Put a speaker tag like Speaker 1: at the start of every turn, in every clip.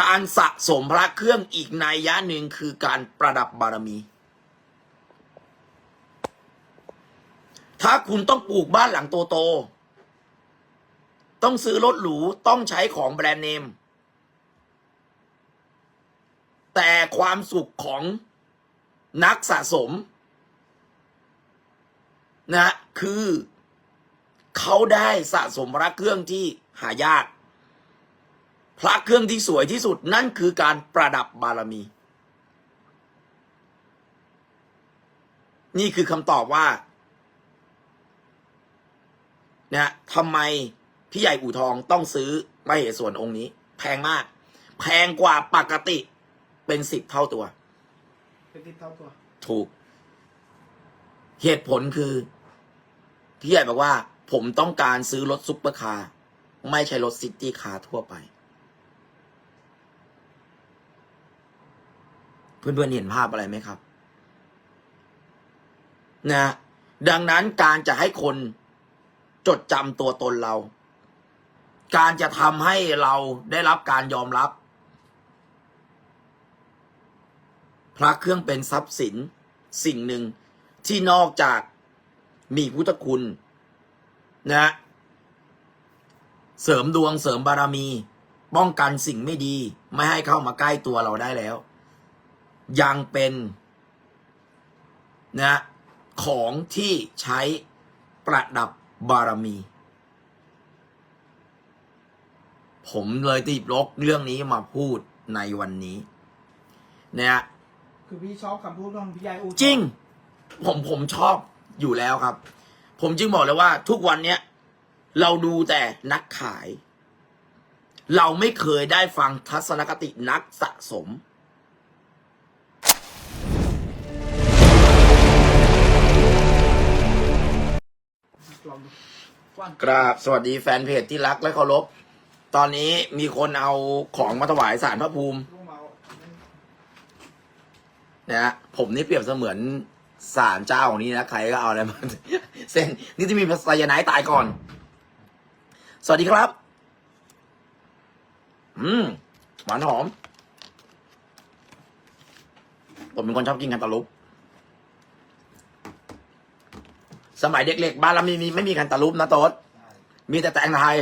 Speaker 1: การสะสมพระเครื่องอีกนัยยะหนึ่งคือการประดับบารมี ถ้าคุณต้องปลูกบ้านหลังโตๆต้องซื้อรถหรู ต้องใช้ของแบรนด์เนม แต่ความสุขของนักสะสม นะ คือเขาได้สะสมพระเครื่องที่หายาก พระเครื่องที่สวยที่สุดนั่นคือการประดับบารมี นี่คือคำตอบว่านะทำไมพี่ใหญ่อู่ทองต้องซื้อมเหสวนองค์นี้ แพงมาก แพงกว่าปกติเป็นสิบเท่าตัว
Speaker 2: เป็นติดเท่าตัว
Speaker 1: ถูก เหตุผลคือ พี่ใหญ่บอกว่า ผมต้องการซื้อรถซุปเปอร์คาร์ไม่ใช่รถซิตี้คาร์ทั่วไป เพื่อนๆเห็นภาพอะไรไหมครับนะดังนั้นการจะให้คนจดจำตัวตนเรา การจะทำให้เราได้รับการยอมรับ พระเครื่องเป็นทรัพย์สินสิ่งหนึ่งที่นอกจากมีพุทธคุณนะ เสริมดวงเสริมบารมี ป้องกันสิ่งไม่ดี ไม่ให้เข้ามาใกล้ตัวเราได้แล้ว ยังเป็นนะของที่ใช้ประดับบารมี ผมเลยติดลกเรื่องนี้มาพูดในวันนี้นะ
Speaker 2: คือพี่ชอบคำพูดของพี่ใหญ่อู
Speaker 1: จริง ผมผมชอบอยู่แล้วครับ ผมจึงบอกเลยว่าทุกวันเนี้ยเราดูแต่นักขาย เราไม่เคยได้ฟังทัศนคตินักสะสม
Speaker 2: ลองดูฟัง
Speaker 1: กราบสวัสดีแฟนเพจที่รักและเคารพ ตอนนี้มีคนเอาของมาถวายสารพระภูมิ
Speaker 2: ลูกเมา
Speaker 1: นะฮะผมนี่เปรียบเสมือนสารเจ้าของนี้นะ ใครก็เอาอะไรมา เส้นนี่จะมีไซยาไนด์ตายก่อน สวัสดีครับ อืมหวานหอม ผมเป็นคนชอบกินกันตาลุป สมัยเด็กๆบ้านเรามีมีไม่มีกันตาลุปนะโต๊ดมีแต่แตงไทย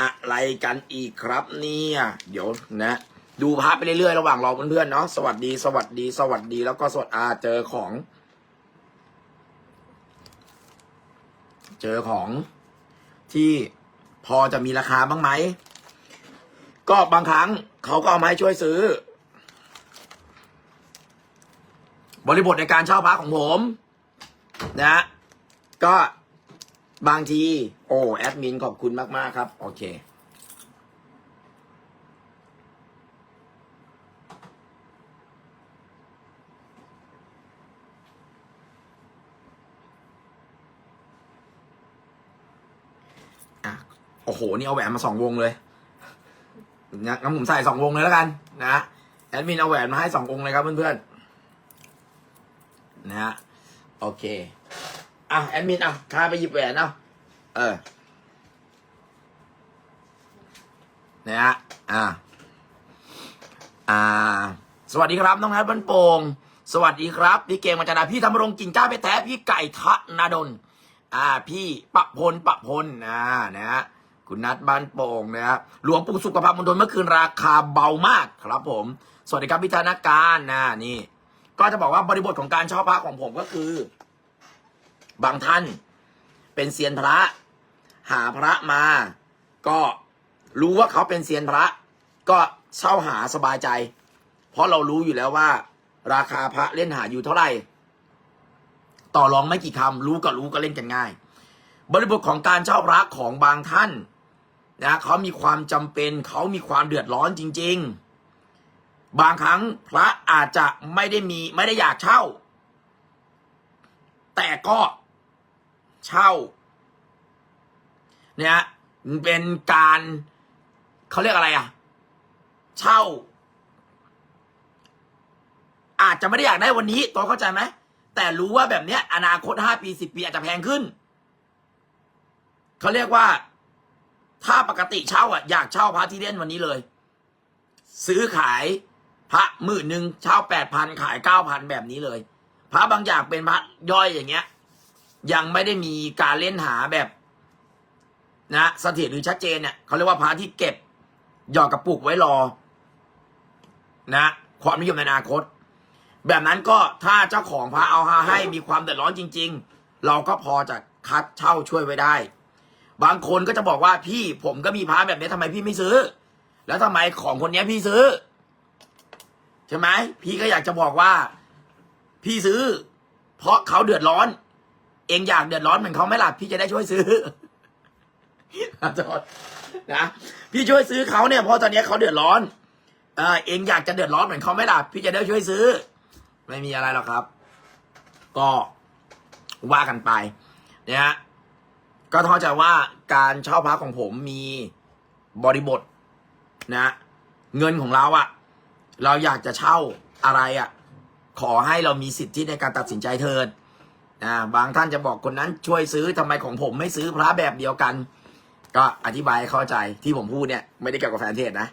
Speaker 1: อะไรกันอีกครับเนี่ย เดี๋ยวนะ ดูภาพไปเรื่อยๆระหว่างรอเพื่อนๆเนาะสวัสดีสวัสดีสวัสดีแล้วก็สวัสดีอาเจอของ เจอของที่พอจะมีราคาบ้างไหม ก็บางครั้งเขาก็เอามาให้ช่วยซื้อ บริบทในการเช่าพักของผม นะ ก็บางที โอ้แอดมินขอบคุณมาก ๆ ครับ โอเคอะโอ้โห นี่เอาแหวนมาสองวงเลยงั้นงั้นผมใส่สองวงเลยแล้วกัน นะ แอดมินเอาแหวนมาให้สองวงเลยครับเพื่อนๆ นะฮะโอเคอะแอดมินอะพาไปหยิบแหวนเอาเออนะฮะอ่าอ่า สวัสดีครับน้องนัทบันโปงสวัสดีครับ พี่เกงมาจาดาพี่ธรรมรงกิ่งก้าไปแท้พี่ไก่ทะนาดลอ่า พี่ปะพลปะพลอ่านะฮะคุณนัทบ้านโป่งนะฮะหลวงปู่สุขภาพมณฑลเมื่อคืนราคาเบามากครับผม สวัสดีครับพิธานาการนะนี่ ก็จะบอกว่าบริบทของการเช่าพระของผมก็คือ บางท่านเป็นเซียนพระ หาพระมา ก็รู้ว่าเขาเป็นเซียนพระ ก็เช่าหาสบายใจ เพราะเรารู้อยู่แล้วว่า ราคาพระเล่นหาอยู่เท่าไหร่ ต่อรองไม่กี่คำรู้ก็รู้ก็เล่นกันง่าย บริบทของการเช่าพระของบางท่านนะเขามีความจำเป็นเขามีความเดือดร้อนจริง ๆ บางครั้งพระอาจจะไม่ได้มีไม่ได้อยากเช่า แต่ก็เช่า เนี่ยเป็นการเขาเรียกอะไรอะ เช่า อาจจะไม่ได้อยากได้วันนี้ตัวเข้าใจไหมแต่รู้ว่าแบบเนี้ย อนาคตห้าปีสิบปีอาจจะแพงขึ้นเขาเรียกว่า ถ้าปกติเช่าอะอยากเช่าพระที่เล่นวันนี้เลย ซื้อขาย พระหมื่นหนึ่งเช่าแปดพันขายเก้าพันแบบนี้เลย พระบางอย่างเป็นพระย่อยอย่างเงี้ย ยังไม่ได้มีการเล่นหาแบบนะเสถียรหรือชัดเจนเนี่ยเขาเรียกว่าพระที่เก็บหยอดกระปุกไว้รอ นะความนิยมในอนาคต แบบนั้นก็ถ้าเจ้าของพระเอาหาให้มีความเดือดร้อนจริง ๆ เราก็พอจะคัดเช่าช่วยไว้ได้ บางคนก็จะบอกว่าพี่ผมก็มีพระแบบนี้ทำไมพี่ไม่ซื้อ แล้วทำไมของคนเนี้ยพี่ซื้อ ช่ไหมพี่ก็อยากจะบอกว่า พี่ซื้อ เพราะเขาเดือดร้อน เองอยากเดือดร้อนเหมือนเขาไหม่ล่ะพี่จะได้ช่วยซื้ออโทษนะพี่ช่วยซื้อเขาเนี่ยเพราะตอนนี้เขาเดือดร้อน เออเองอยากจะเดือดร้อนเหมือนเขาไหม่ล่ะพี่จะได้ช่วยซื้อ ไม่มีอะไรหรอกครับ ก็ว่ากันไปเนี่ยฮะก็เข้าใจว่าการเช่าพักของผมมีบริบทนะ เงินของเราอะ เราอยากจะเช่าอะไรอะขอให้เรามีสิทธิในการตัดสินใจเถิดนะบางท่านจะบอกคนนั้นช่วยซื้อทำไมของผมไม่ซื้อพระแบบเดียวกัน ก็อธิบายเข้าใจที่ผมพูดเนี่ยไม่ได้เกี่ยวกับแฟนเทศนะ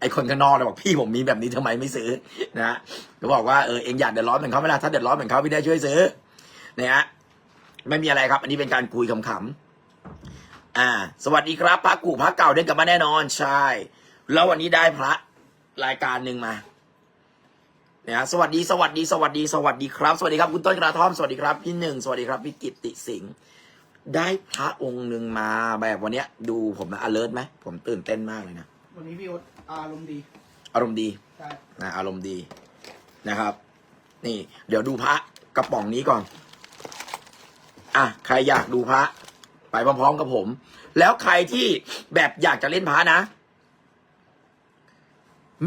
Speaker 1: ไอคนข้างนอกเนี่ยบอกพี่ผมมีแบบนี้ทำไมไม่ซื้อนะก็บอกว่าเออเองอยากเดือดร้อนเหมือนเขาเวลาถ้าเดือดร้อนเหมือนเขาพี่ได้ช่วยซื้อนี่ยฮะไม่มีอะไรครับ อันนี้เป็นการคุยขำๆอ่า สวัสดีครับพระกูพระเก่าได้กลับมาแน่นอนใช่ แล้ววันนี้ได้พระ รายการหนึ่งมาเนี่ยฮะสวัสดีสวัสดีสวัสดีสวัสดีครับ สวัสดีครับคุณต้นกระท่อมสวัสดีครับพี่หนึ่งสวัสดีครับพี่กิตติสิงห์ได้พระองค์หนึ่งมาแบบวันเนี้ย ดูผมนะ alert ไหมผมตื่นเต้นมากเลยนะ
Speaker 2: วันนี้พี่โอ๊ตอารมณ์ดี
Speaker 1: อารมณ์ดี
Speaker 2: ใช่
Speaker 1: นะอารมณ์ดีนะครับ นี่ เดี๋ยวดูพระกระป๋องนี้ก่อน อะใครอยากดูพระ ไปพร้อมๆกับผม แล้วใครที่แบบอยากจะเล่นพระนะ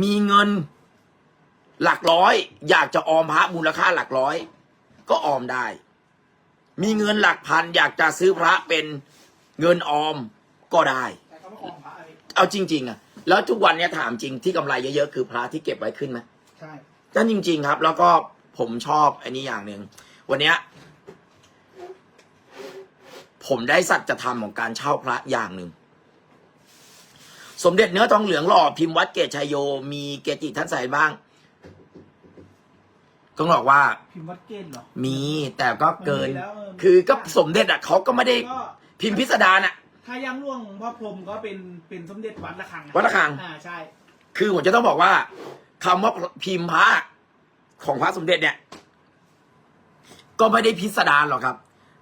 Speaker 1: มีเงิน หลักร้อย อยากจะออมพระมูลค่าหลักร้อย ก็ออมได้ มีเงินหลักพัน อยากจะซื้อพระเป็นเงินออมก็ได้
Speaker 2: แต่เขาไม่ของพระอะไร
Speaker 1: เอาจริง ๆอะแล้วทุกวันเนี้ยถามจริงที่กำไรเยอะๆคือพระที่เก็บไว้ขึ้นไหม
Speaker 2: ใช่
Speaker 1: นั่นจริง ๆ ครับ แล้วก็ผมชอบอันนี้อย่างหนึ่งวันเนี้ยผมได้สัจธรรมของการเช่าพระอย่างหนึ่ง สมเด็จเนื้อทองเหลืองหล่อพิมพ์วัดเกตชัยโย มีเกจิท่านใส่บ้างต้องบอกว่า
Speaker 2: พิมพ์วัดเกณฑ์เหรอ
Speaker 1: มีแต่ก็เกิน
Speaker 2: มันมีแล้วเออ
Speaker 1: คือก็สมเด็จอะเขาก็ไม่ได้
Speaker 2: ก็
Speaker 1: พิมพ์พิสดารอะ
Speaker 2: ถ้ายังร่วงพระพรหมก็เป็นเป็นสมเด็จวัดระฆัง
Speaker 1: วัดระฆัง
Speaker 2: อ่าใช่
Speaker 1: คือผมจะต้องบอกว่าคำว่าพิมพ์พระของพระสมเด็จเนี่ย ก็ไม่ได้พิสดารหรอกครับ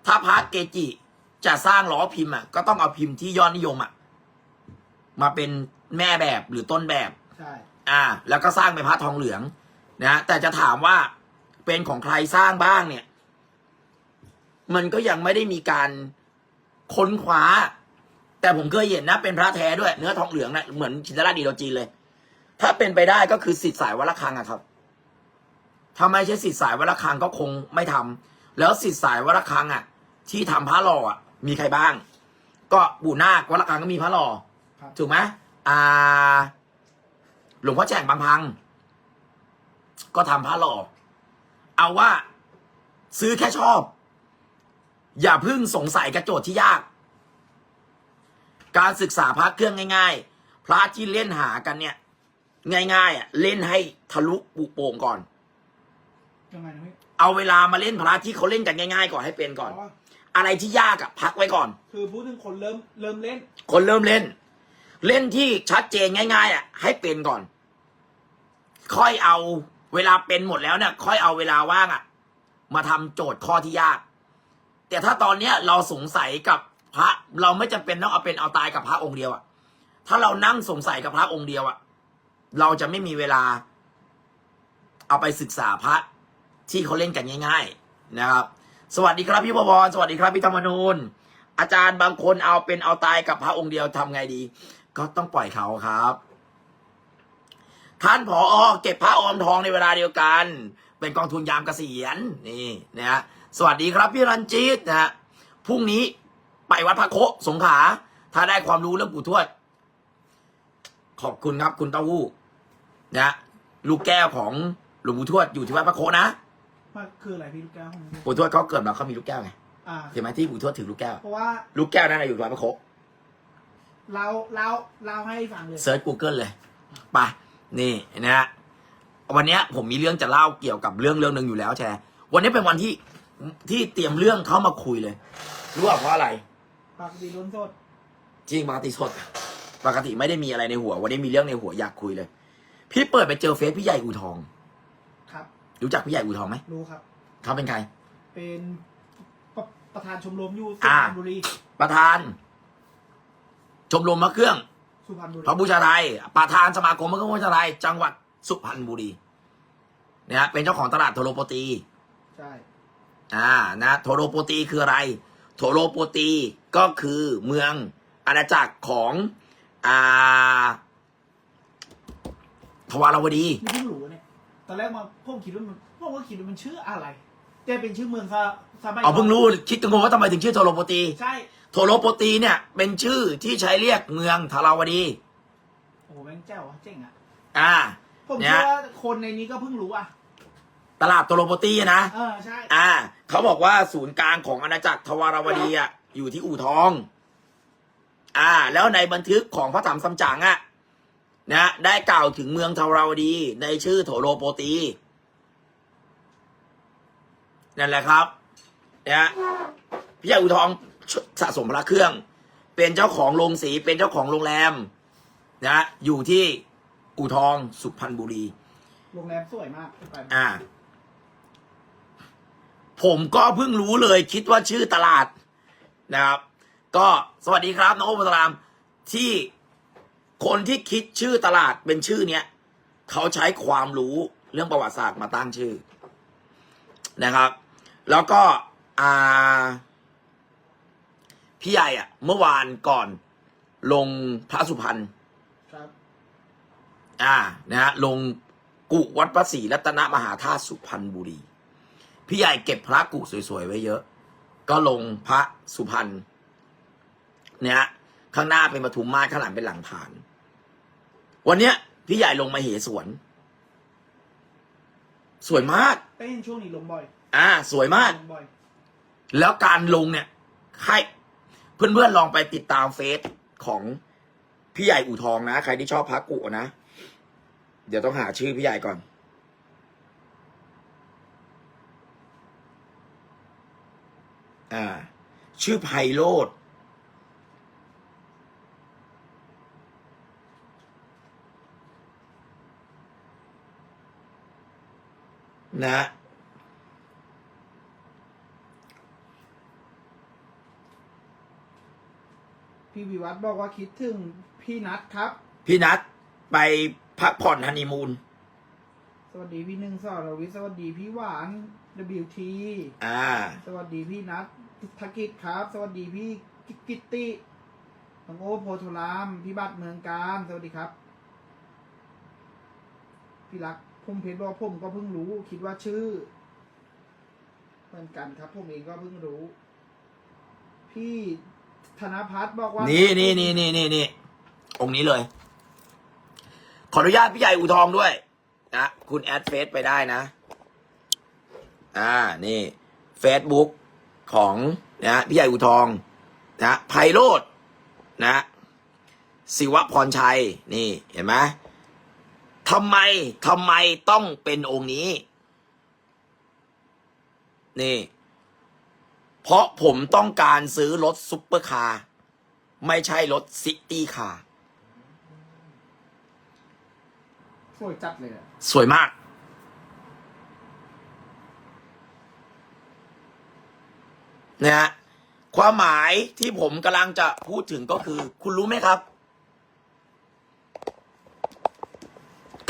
Speaker 1: ถ้าพระเกจิจะสร้างล้อพิมพ์อะก็ต้องเอาพิมพ์ที่ยอดนิยมอะ มาเป็นแม่แบบหรือต้นแบบ
Speaker 2: ใช่
Speaker 1: อ่า แล้วก็สร้างเป็นพระทองเหลืองนะแต่จะถามว่าเป็นของใครสร้างบ้างเนี่ย มันก็ยังไม่ได้มีการค้นคว้า แต่ผมเคยเห็นนะ เป็นพระแท้ด้วยเนื้อทองเหลืองนะเหมือนชินราชดีโดจีนเลย ถ้าเป็นไปได้ก็คือสิทธิ์สายวัดระฆังอะครับถ้าไม่ใช่สิทธิ์สายวัดระฆังก็คงไม่ทำแล้วสิทธิ์สายวัดระฆังอะที่ทำพระหล่ออะมีใครบ้าง ก็ปู่นาควัดระฆังก็มีพระหล่อ
Speaker 2: ครับ
Speaker 1: ถูกไหมอ่า หลวงพ่อแจ่งบางพัง ก็ทำพระหล่อ เอาว่าซื้อแค่ชอบ อย่าเพึ่งสงสัยกระโจทย์ที่ยาก การศึกษาพระเครื่องง่าย ๆ พระที่เล่นหากันเนี่ย ง่ายๆอะเล่นให้ทะลุปุโป่งก่อน
Speaker 2: ยังไงนะพี่
Speaker 1: เอาเวลามาเล่นพระที่เขาเล่นกันง่ายๆ ก่อนให้เป็นก่อน
Speaker 2: อ๋อ
Speaker 1: อะไรที่ยากอะพักไว้ก่อน
Speaker 2: คือพูดถึงคนเริ่มเริ่มเล่น
Speaker 1: คนเริ่มเล่น เล่นที่ชัดเจนง่าย ๆอะให้เป็นก่อน ค่อยเอาเวลาเป็นหมดแล้วเนี่ยค่อยเอาเวลาว่างอะ มาทำโจทย์ข้อที่ยาก แต่ถ้าตอนเนี้ยเราสงสัยกับพระ เราไม่จำเป็นต้องเอาเป็นเอาตายกับพระองค์เดียวอะ ถ้าเรานั่งสงสัยกับพระองค์เดียวอะ เราจะไม่มีเวลา เอาไปศึกษาพระที่เขาเล่นกันง่าย ๆนะครับ สวัสดีครับพี่บวรสวัสดีครับพี่ธรรมนูนอาจารย์บางคนเอาเป็นเอาตายกับพระองค์เดียวทำไงดี ก็ต้องปล่อยเขาครับ ท่านผออเก็บพระออมทองในเวลาเดียวกัน เป็นกองทุนยามเกษียณนี่นะฮะสวัสดีครับพี่รันจิตนะฮะพรุ่งนี้ไปวัดพระโคสงขลาถ้าได้ความรู้เรื่องปู่ทวด ขอบคุณครับคุณเต้าหู้นะฮะลูกแก้วของหลวงปู่ทวดอยู่ที่วัดพระโคนะ
Speaker 2: มันคืออะไรพี่ลูกแก้วของพี่
Speaker 1: ปู่ทวดเขาเกิดมาเขามีลูกแก้วไง
Speaker 2: อ่า
Speaker 1: เห็นไหมที่ปู่ทวดถือลูกแก้ว
Speaker 2: เพราะว่า
Speaker 1: ลูกแก้วนั่นนะอยู่ที่วัดพระโค
Speaker 2: เล่าเล่าเล่าให้ฟังเลย
Speaker 1: เซิร์ช Google เลยไปะนี่นะฮะวันเนี้ยผมมีเรื่องจะเล่าเกี่ยวกับเรื่องเรื่องหนึ่งอยู่แล้วแชร์วันนี้เป็นวันที่ที่เตรียมเรื่องเข้ามาคุยเลย รู้ว่าเพราะอะไร
Speaker 2: ปากดีล้นสด
Speaker 1: จริงปกติสด ปกติไม่ได้มีอะไรในหัว วันนี้มีเรื่องในหัวอยากคุยเลย พี่เปิดไปเจอเฟซพี่ใหญ่อูทอง
Speaker 2: ครับ
Speaker 1: รู้จักพี่ใหญ่อูทองไหม
Speaker 2: รู้ครับ
Speaker 1: เขาเป็นใคร
Speaker 2: เป็นปประธานชมรมอยู่สุ
Speaker 1: อ่า
Speaker 2: พรรณบุรี
Speaker 1: ประธานช มรมมะเครื่อง
Speaker 2: สุพรรณบุรี
Speaker 1: พระบูชาไทยประธานสมาคมมะเครื่องบูชาไทยจังหวัดสุพรรณบุรีเนี่ยฮะเป็นเจ้าของตลาดโทโรโปตี
Speaker 2: ใช่
Speaker 1: อ่านะโทโรโปตีคืออะไร โทโรโปตีก็คือเมืองอาณาจักรของอ่าทวารวดี
Speaker 2: นี่เพิ่งรู้เนี่ยตอนแรกมาผมคิดว่ามันผมก็คิดว่ามันชื่ออะไร แต่เป็นชื่อเมืองซะซะไม่
Speaker 1: เอาเพิ่งรู้คิดกังงว่าทำไมถึงชื่อโทโรโปตี
Speaker 2: ใช่
Speaker 1: โทโรโปตีเนี่ย เป็นชื่อที่ใช้เรียกเมืองทาราวดี
Speaker 2: โอ้โหแม่งแจ๋วอะเจ๋งอะ
Speaker 1: อ่า
Speaker 2: ผม
Speaker 1: เนี่ย
Speaker 2: เชื่อว่าคนในนี้ก็เพิ่งรู้อะ
Speaker 1: ตลาดโทโรโปตีนะ
Speaker 2: เออใช่
Speaker 1: อ่า เขาบอกว่าศูนย์กลางของอาณาจักรทวารวดีอะอยู่ที่อู่ทอง อ่า แล้วในบันทึกของพระธรรมซัมจั๋งอะนะได้กล่าวถึงเมืองทวารวดี ในชื่อโถโลโปตีนั่นแหละครับนะพี่ใหญ่อู่ทอง สะสมพระเครื่อง เป็นเจ้าของโรงสีเป็นเจ้าของโรงแรมนะอยู่ที่อู่ทองสุพรรณบุรี
Speaker 2: โรงแรมสวยมากไป
Speaker 1: อ่า ผมก็เพิ่งรู้เลยคิดว่าชื่อตลาดนะครับ ก็สวัสดีครับน้องโอปตรามที่คนที่คิดชื่อตลาดเป็นชื่อเนี้ยเขาใช้ความรู้เรื่องประวัติศาสตร์มาตั้งชื่อนะครับ แล้วก็อ่า พี่ใหญ่อะเมื่อวานก่อนลงพระสุพรรณ
Speaker 2: ครับ
Speaker 1: อ่านะฮะลงกุวัดพระศรีรัตนมหาธาตุสุพรรณบุรี พี่ใหญ่เก็บพระกุสวยๆไว้เยอะ ก็ลงพระสุพรรณเนี่ยฮะข้างหน้าเป็นปทุมมาศข้างหลังเป็นหลังฐาน วันเนี้ย พี่ใหญ่ลงมาเหสวน สวยมาก
Speaker 2: เต้นช่วงนี้ลงบ่อย
Speaker 1: อ่า สวยมาก
Speaker 2: ลงบ่อย
Speaker 1: แล้วการลงเนี่ยให้ เพื่อนๆลองไปติดตามเฟซของพี่ใหญ่อู่ทองนะ ใครที่ชอบพักกุนะ เดี๋ยวต้องหาชื่อพี่ใหญ่ก่อน อ่า ชื่อไพโรดนะ
Speaker 2: พี่วิวัฒน์บอกว่าคิดถึงพี่นัทครับ
Speaker 1: พี่นัทไปพักผ่อนฮันนีมูน
Speaker 2: สวัสดีพี่หนึ่งสอรวิทย์สวัสดีพี่หวาน WT
Speaker 1: อ่า
Speaker 2: สวัสดีพี่นัทธกิจครับ สวัสดีพี่กิตติน้องโอโพธาราม พี่บัตรเมืองการ สวัสดีครับ พี่รักผมเพชรบอกผมก็เพิ่งรู้ คิดว่าชื่อ เหมือนกันครับผมเองก็เพิ่งรู้ พี่ ธนพัฒน์บอกว่า
Speaker 1: นี่นี่นี่นี่นี่นี่องค์นี้เลย ขออนุญาตพี่ใหญ่อูทองด้วยนะคุณแอดเฟซไปได้นะ อ่านี่ Facebook ของนะพี่ใหญ่อูทองนะไพโรดนะศิวะพรชัย นี่เห็นไหมทำไมทำไมต้องเป็นองค์นี้ นี่ เพราะผมต้องการซื้อรถซุปเปอร์คาร์ไม่ใช่รถซิตี้คาร์
Speaker 2: สวยจัดเลยอะ
Speaker 1: สวยมาก นะฮะความหมายที่ผมกำลังจะพูดถึงก็คือ คุณรู้ไหมครับ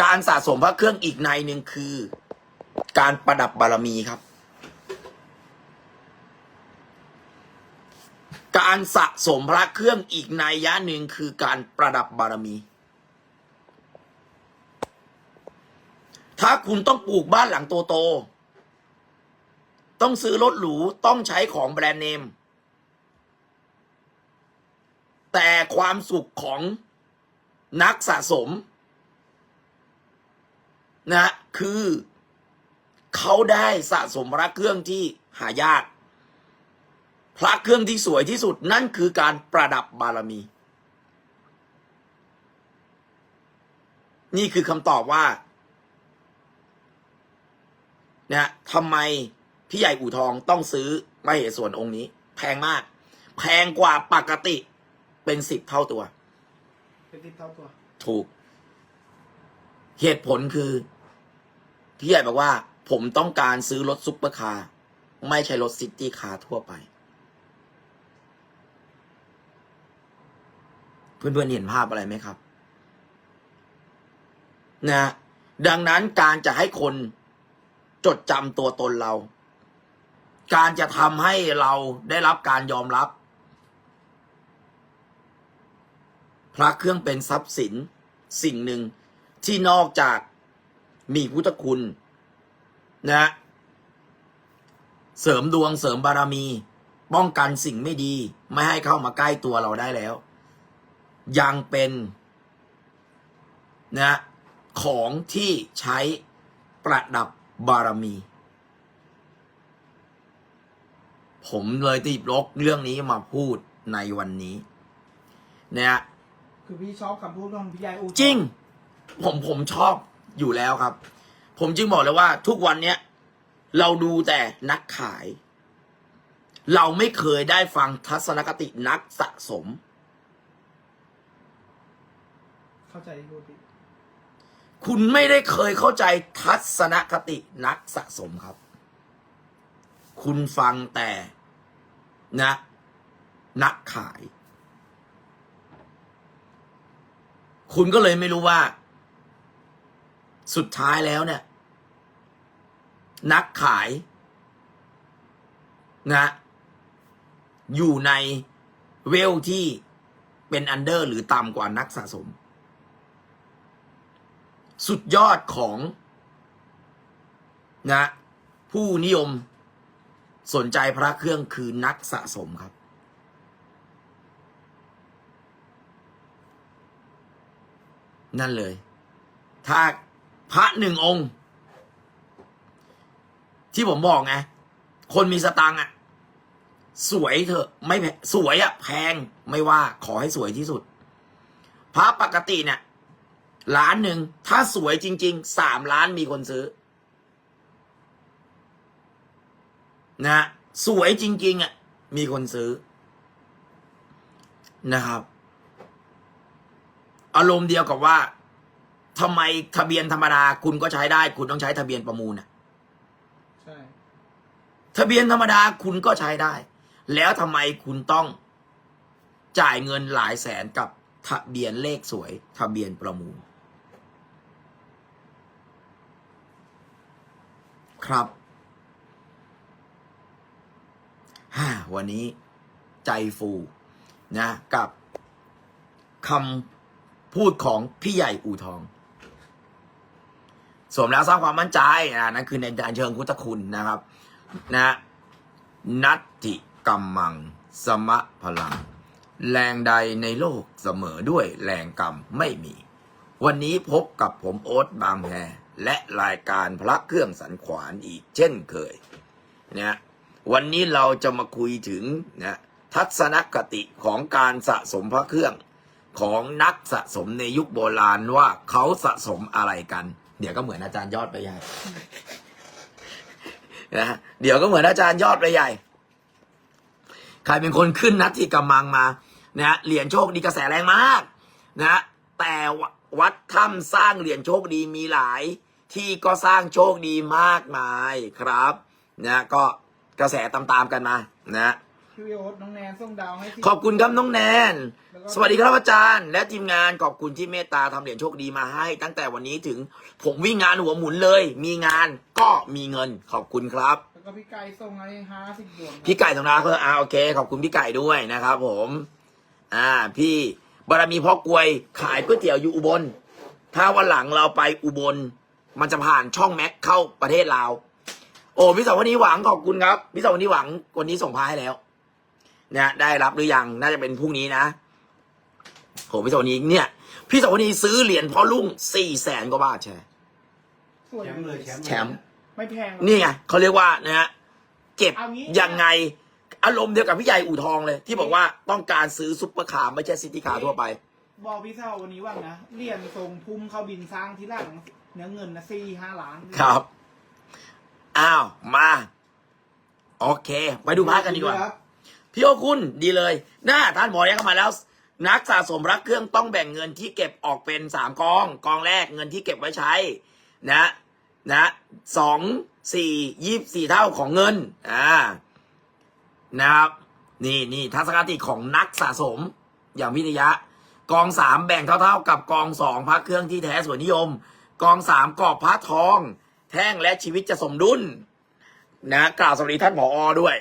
Speaker 1: การสะสมพระเครื่องอีกในหนึ่งคือ การประดับบารมีครับ การสะสมพระเครื่องอีกในยยะหนึ่งคือการประดับบารมี ถ้าคุณต้องปลูกบ้านหลังโตๆต้องซื้อรถหรู ต้องใช้ของแบรนด์เนม แต่ความสุขของนักสะสม นะ คือเขาได้สะสมพระเครื่องที่หายาก พระเครื่องที่สวยที่สุดนั่นคือการประดับบารมี นี่คือคำตอบว่าเนี่ยทำไมพี่ใหญ่อู่ทองต้องซื้อมาเหตส่วนองค์นี้ แพงมาก แพงกว่าปกติเป็นสิบเท่าตัว
Speaker 2: เป็นสิบเท่าตัว
Speaker 1: ถูก เหตุผลคือ พี่ใหญ่บอกว่า ผมต้องการซื้อรถซุปเปอร์คาร์ไม่ใช่รถซิตี้คาร์ทั่วไป เพื่อนๆเห็นภาพอะไรไหมครับนะดังนั้นการจะให้คนจดจำตัวตนเรา การจะทำให้เราได้รับการยอมรับ พระเครื่องเป็นทรัพย์สินสิ่งหนึ่งที่นอกจากมีพุทธคุณนะเสริมดวงเสริมบารมี ป้องกันสิ่งไม่ดี ไม่ให้เข้ามาใกล้ตัวเราได้แล้ว ยังเป็นนะของที่ใช้ประดับบารมี ผมเลยติบลกเรื่องนี้มาพูดในวันนี้นะ
Speaker 2: คือพี่ชอบคำพูดของพี่ใหญ่อูทอ
Speaker 1: จริง ผมผมชอบอยู่แล้วครับ ผมจึงบอกเลยว่าทุกวันเนี้ยเราดูแต่นักขาย เราไม่เคยได้ฟังทัศนคตินักสะสม
Speaker 2: เข้าใจที่พูดพี่
Speaker 1: คุณไม่ได้เคยเข้าใจทัศนคตินักสะสมครับ คุณฟังแต่นะนักขาย คุณก็เลยไม่รู้ว่า สุดท้ายแล้วเนี่ย นักขายนะอยู่ในเวลที่เป็นอันเดอร์หรือต่ำกว่านักสะสม สุดยอดของนะผู้นิยมสนใจพระเครื่องคือนักสะสมครับ นั่นเลย ถ้าพระหนึ่งองค์ ที่ผมบอกไง คนมีสตังอะสวยเถอะไม่สวยอะแพงไม่ว่าขอให้สวยที่สุด พระปกติเนี่ย ล้านหนึ่ง ถ้าสวยจริงๆสามล้านมีคนซื้อนะฮะสวยจริง ๆ อะ มีคนซื้อ นะครับ อารมณ์เดียวกับว่าทำไมทะเบียนธรรมดาคุณก็ใช้ได้ คุณต้องใช้ทะเบียนประมูลอะ
Speaker 2: ใช่
Speaker 1: ทะเบียนธรรมดาคุณก็ใช้ได้ แล้วทำไมคุณต้องจ่ายเงินหลายแสนกับทะเบียนเลขสวย ทะเบียนประมูล ครับฮ่าวันนี้ใจฟูนะกับคำพูดของพี่ใหญ่อู่ทอง สวมแล้วสร้างความมั่นใจนะนั่นคือในการเชิงพุทธคุณนะครับ นะนัตติกรรมัง สมะพลัง แรงใดในโลกเสมอด้วยแรงกรรมไม่มี วันนี้พบกับผมโอ๊ตบางแพ และรายการพระเครื่องสันขวานอีกเช่นเคยนะวันนี้เราจะมาคุยถึงนะทัศนคติของการสะสมพระเครื่องของนักสะสมในยุคโบราณว่าเขาสะสมอะไรกัน เดี๋ยวก็เหมือนอาจารย์ยอดไปใหญ่นะเดี๋ยวก็เหมือนอาจารย์ยอดไปใหญ่ ใครเป็นคนขึ้นนัดที่กำมังมานะเหรียญโชคดีกระแสแรงมาก นะ แต่วัดถ้ำสร้างเหรียญโชคดีมีหลาย ที่ก็สร้างโชคดีมากมายครับนะก็กระแสตามๆกันมานะ
Speaker 2: พี่โอ๊ตน้องแนนส่งดาวให้สิ
Speaker 1: ขอบคุณครับน้องแนน
Speaker 2: แล้วก็
Speaker 1: สวัสดีครับอาจารย์ และทีมงานขอบคุณที่เมตตาทำเหรียญโชคดีมาให้ ตั้งแต่วันนี้ถึงผมวิ่งงานหัวหมุนเลย มีงานก็มีเงินขอบคุณครับ
Speaker 2: แล้วก็พี่ไก่ส่งให้ห้าสิบดวงครับ
Speaker 1: พี่ไก่ตรงนั้นก็อ่าโอเค ขอบคุณพี่ไก่ด้วยนะครับผมอ่าพี่บารมีพ่อกวยขายก๋วยเตี๋ยวอยู่อุบล ถ้าวันหลังเราไปอุบล มันจะผ่านช่องแม็กเข้าประเทศลาว โอ้พี่สาววันนี้หวังขอบคุณครับพี่สาววันนี้หวังวันนี้ส่งพายให้แล้ว เนี่ยได้รับหรือยังน่าจะเป็นพรุ่งนี้นะโหพี่สาววันนี้เนี่ย พี่สาววันนี้ซื้อเหรียญพ่อลุงสี่แสนกว่าบาทแชร์
Speaker 2: สวย
Speaker 3: แชมป์เลยแชมป์
Speaker 1: แชมป์
Speaker 2: ไม่แพงหรอก
Speaker 1: นี่ไงเขาเรียกว่านะฮะเก็บ
Speaker 2: เอางี้
Speaker 1: ยังไง อารมณ์เดียวกับพี่ใหญ่อู่ทองเลย ที่บอกว่าต้องการซื้อซุปเปอร์คาร์ไม่ใช่ซิตี้คาร์ทั่วไป
Speaker 2: บอกพี่เศร้าวันนี้ว่านะเรียนทรงภูมิเขาบินสร้างที่หลังเนื้อเงินนะสี่ห้าล้าน
Speaker 1: ครับ อ้าว มา โอเค ไปดูพาร์ทกันดีกว่า
Speaker 2: ครับ
Speaker 1: พี่โอคุณดีเลย หน้าท่านหมอยังเข้ามาแล้ว นักสะสมรักเครื่องต้องแบ่งเงินที่เก็บออกเป็นสามกอง กองแรกเงินที่เก็บไว้ใช้ นะ นะสองสี่ยี่สี่เท่าของเงิน อ่า นะครับ นี่นี่ทัศนคติของนักสะสม อย่างวิทยะ กองสามแบ่งเท่าๆ กับกองสองพระเครื่องที่แท้ส่วนนิยม กองสามกรอบพระทอง แท่งและชีวิตจะสมดุล นะกล่าวสวัสดีท่านผออด้วย